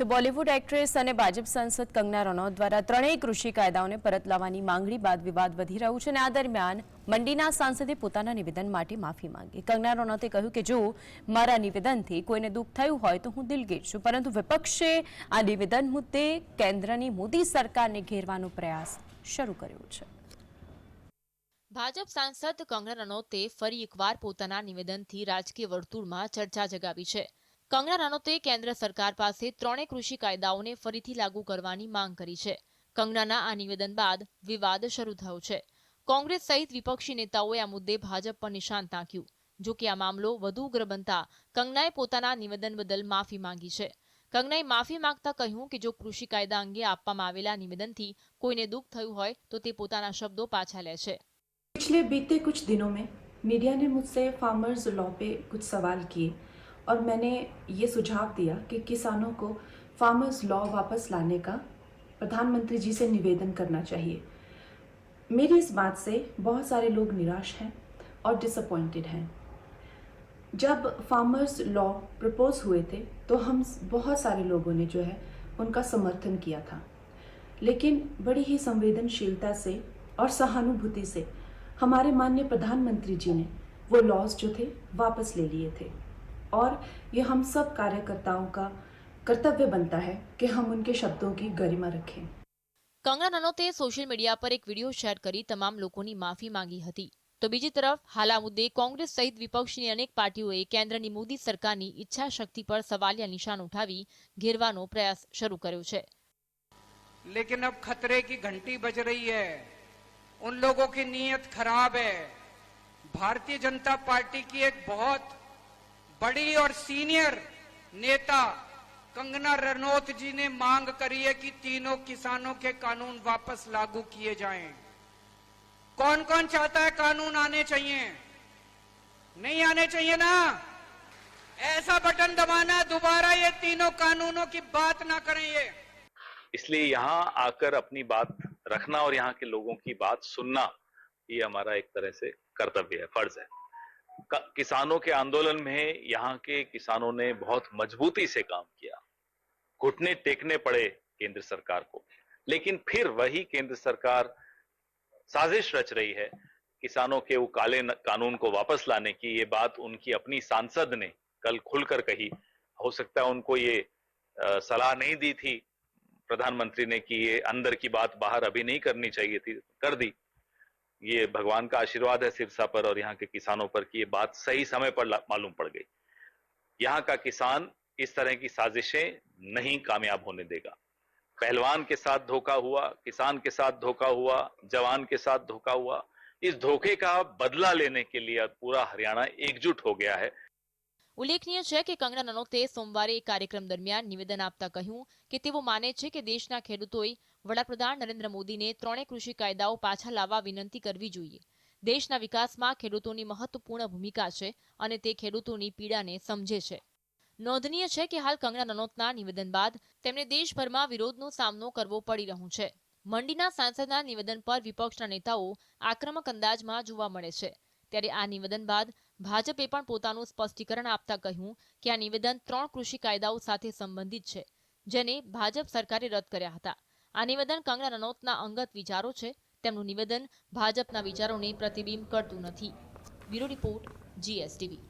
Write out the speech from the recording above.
તો બોલિવૂડ એક્ટ્રેસ અને ભાજપ સાંસદ કંગના રનૌત દ્વારા ત્રણેય કૃષિ કાયદાઓને પરત લાવવાની માંગણી બાદ વિવાદ વધી રહ્યું છે અને આ દરમિયાન મંડીના સાંસદે પોતાના નિવેદન માટે માફી માંગી. કંગના રનૌતે કહ્યું કે જો મારા નિવેદનથી કોઈને દુઃખ થયું હોય તો હું દિલગીર છું, પરંતુ વિપક્ષે આ નિવેદન મુદ્દે કેન્દ્રની મોદી સરકારને ઘેરવાનો પ્રયાસ શરૂ કર્યો છે. ભાજપ સાંસદ કંગના રનૌતે ફરી એકવાર પોતાના નિવેદનથી રાજકીય વર્તુળમાં ચર્ચા જગાવી છે. કંગના રાનોતે કેન્દ્ર સરકાર પાસે ત્રણેય કૃષિ કાયદાઓને ફરીથી લાગુ કરવાની માંગ કરી છે. કંગનાના આ નિવેદન બાદ વિવાદ શરૂ થયો છે. કોંગ્રેસ સહિત વિપક્ષી નેતાઓએ આ મુદ્દે ભાજપ પર નિશાન તાક્યું. જો કે આ મામલો વધુ ઉગ્ર બનતા કંગનાએ પોતાના નિવેદન બદલ માફી માંગી છે. કંગનાએ માફી માંગતા કહ્યું કે જો કૃષિ કાયદા અંગે આપવામાં આવેલા નિવેદનથી કોઈને દુઃખ થયું હોય તો તે પોતાના શબ્દો પાછા લે છે. પિછલે બીતે કુછ દિનો મેં મીડિયા મુજસે ફાર્મર્સ લૉ પે કુછ સવાલ કિયે और मैंने ये सुझाव दिया कि किसानों को फार्मर्स लॉ वापस लाने का प्रधानमंत्री जी से निवेदन करना चाहिए। मेरी इस बात से बहुत सारे लोग निराश हैं और डिसअपॉइंटेड हैं। जब फार्मर्स लॉ प्रपोज हुए थे तो हम बहुत सारे लोगों ने जो है उनका समर्थन किया था। लेकिन बड़ी ही संवेदनशीलता से और सहानुभूति से हमारे माननीय प्रधानमंत्री जी ने वो लॉज जो थे वापस ले लिए थे। और ये हम सब कार्यकर्ताओं का कर्तव्य बनता है कि हम उनके शब्दों की गरिमा रखें કંગના રનૌતે સોશિયલ મીડિયા પર એક વિડીયો શેર કરી તમામ લોકોની માફી માંગી હતી તો બીજી તરફ હાલ આ મુદ્દે કોંગ્રેસ સહિત વિપક્ષની અનેક પાર્ટીઓએ કેન્દ્રની મોદી સરકારની ઈચ્છા શક્તિ પર સવાલિયા નિશાન ઉઠાવી ઘેરવાનો પ્રયાસ શરૂ કર્યો છે लेकिन अब खतरे की घंटी बज रही है उन लोगों की नीयत खराब है भारतीय जनता पार्टी की एक बहुत बड़ी और सीनियर नेता कंगना रनौत जी ने मांग करी है कि तीनों किसानों के कानून वापस लागू किए जाएँ। कौन कौन चाहता है कानून आने चाहिए? नहीं आने चाहिए ना? ऐसा बटन दबाना, दोबारा ये तीनों कानूनों की बात ना करें ये। इसलिए यहाँ आकर अपनी बात रखना और यहाँ के लोगों की बात सुनना, ये हमारा एक तरह से कर्तव्य है, फ़र्ज़ है। किसानों के आंदोलन में यहाँ के किसानों ने बहुत मजबूती से काम किया। घुटने टेकने पड़े केंद्र सरकार को। लेकिन फिर वही केंद्र सरकार साजिश रच रही है। किसानों के वो काले कानून को वापस लाने की ये बात उनकी अपनी सांसद ने कल खुलकर कही। हो सकता है उनको ये सलाह नहीं दी थी। प्रधानमंत्री ने कि ये अंदर की बात बाहर अभी नहीं करनी चाहिए थी, कर दी। ये भगवान का आशीर्वाद है सिरसा पर और यहाँ के किसानों पर कि ये बात सही समय पर ला- मालूम पड़ गई यहाँ का किसान इस तरह की साजिशें नहीं कामयाब होने देगा पहलवान के साथ धोखा हुआ किसान के साथ धोखा हुआ जवान के साथ धोखा हुआ इस धोखे का बदला लेने के लिए अब पूरा हरियाणा एकजुट हो गया है ઉલ્લેખનીય છે કે કંગના રનૌતે સોમવારે એક કાર્યક્રમ દરમિયાન નિવેદન આપતા કહ્યું કે તેઓ માને છે કે દેશના ખેડૂતોએ વડાપ્રધાન નરેન્દ્ર મોદીને ત્રણેય કૃષિ કાયદાઓ પાછા લાવવા વિનંતી કરવી જોઈએ. દેશના વિકાસમાં ખેડૂતોની મહત્વપૂર્ણ ભૂમિકા છે અને તે ખેડૂતોની પીડાને સમજે છે. નોંધનીય છે કે હાલ કંગના રનૌતના નિવેદન બાદ તેમને દેશભરમાં વિરોધનો સામનો કરવો પડી રહ્યો છે. મંડીના સાંસદના નિવેદન પર વિપક્ષના નેતાઓ આક્રમક અંદાજમાં જોવા મળે છે. ત્યારે આ નિવેદન બાદ ભાજપે પણ પોતાનું સ્પષ્ટીકરણ આપતા કહ્યું કે આ નિવેદન ત્રણ કૃષિ કાયદાઓ સાથે સંબંધિત છે, જેને ભાજપ સરકારે રદ કર્યા હતા. આ નિવેદન કંગના રનૌતના અંગત વિચારો છે. તેમનું નિવેદન ભાજપના વિચારોને પ્રતિબિંબ કરતું નથી. Bureau report, GSTV.